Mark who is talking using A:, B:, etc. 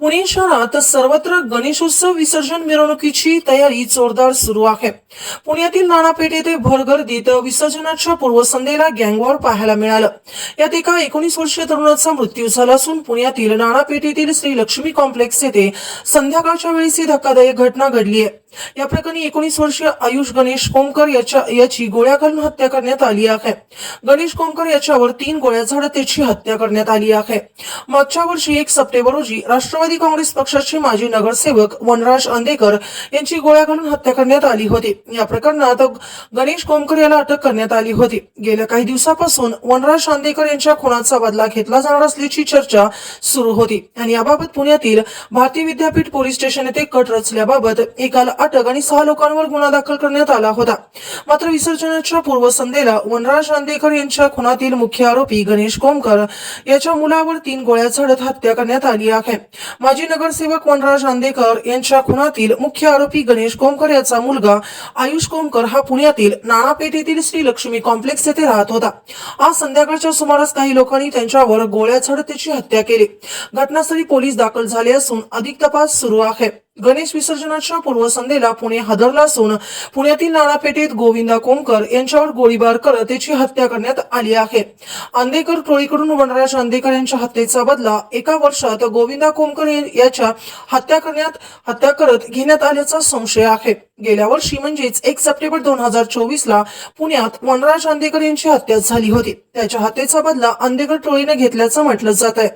A: पुणे शहरात सर्वत्र गणेशोत्सव विसर्जन मिरवणुकीची तयारी जोरदार सुरू आहे. पुण्यातील नाणापेठ येथे भरगर्दीत विसर्जनाच्या पूर्वसंध्येला गँगवॉर पाहायला मिळालं. यात एका एकोणीस वर्षीय तरुणाचा मृत्यू झाला असून पुण्यातील नाणापेठ येथील श्री लक्ष्मी कॉम्प्लेक्स येथे संध्याकाळच्या वेळेस ही धक्कादायक घटना घडली आहे. या प्रकरणी एकोणीस वर्षीय आयुष गणेश कोमकर याच्या याची गोळ्या घालून हत्या करण्यात आली आहे. गणेश कोमकर याच्यावर तीन गोळ्या झाडत त्याची हत्या करण्यात आली आहे. मागच्या वर्षी एक सप्टेंबर रोजी राष्ट्रवादी राष्ट्रवादी काँग्रेस पक्षाचे माजी नगरसेवक वनराज अंदेकर यांची गोळ्या घालून हत्या करण्यात आली होती. या प्रकरणात गणेश कोमकर याला अटक करण्यात आली होती. गेल्या काही दिवसापासून वनराज अंदेकर यांच्या खुनाचा बदला घेतला जाणार असल्याची चर्चा सुरू होती. आणि याबाबत पुण्यातील भारतीय विद्यापीठ पोलीस स्टेशन येथे कट रचल्याबाबत एकाला अटक आणि सहा लोकांवर गुन्हा दाखल करण्यात आला होता. मात्र विसर्जनाच्या पूर्वसंध्येला वनराज अंदेकर यांच्या खुनातील मुख्य आरोपी गणेश कोमकर याच्या मुलावर तीन गोळ्या झाडत हत्या करण्यात आली आहे. माजी नगरसेवक वनराज नांदेकर यांच्या खुनातील मुख्य आरोपी गणेश कोमकर याचा मुलगा आयुष कोमकर हा पुण्यातील नाणापेठ येथील श्री लक्ष्मी कॉम्प्लेक्स येथे राहत होता. आज संध्याकाळच्या सुमारास काही लोकांनी त्यांच्यावर गोळ्या झडत त्याची हत्या केली. घटनास्थळी पोलीस दाखल झाले असून अधिक तपास सुरू आहे. गणेश विसर्जनाच्या पूर्वसंध्येला पुणे हादरला असून पुण्यातील नाणापेठेत गोविंदा कोमकर यांच्यावर गोळीबार करत त्याची हत्या करण्यात आली आहे. अंदेकर टोळीकडून वनराज अंदेकर यांच्या हत्येचा बदला एका वर्षात गोविंदा कोमकर याच्या हत्या करण्यात हत्या करत घेण्यात आल्याचा संशय आहे. गेल्या वर्षी म्हणजेच एक सप्टेंबर दोन हजार चोवीस ला पुण्यात वनराज अंदेकर यांची हत्या झाली होती. त्याच्या हत्येचा बदला अंदेकर टोळीने घेतल्याचं म्हटलं जात आहे.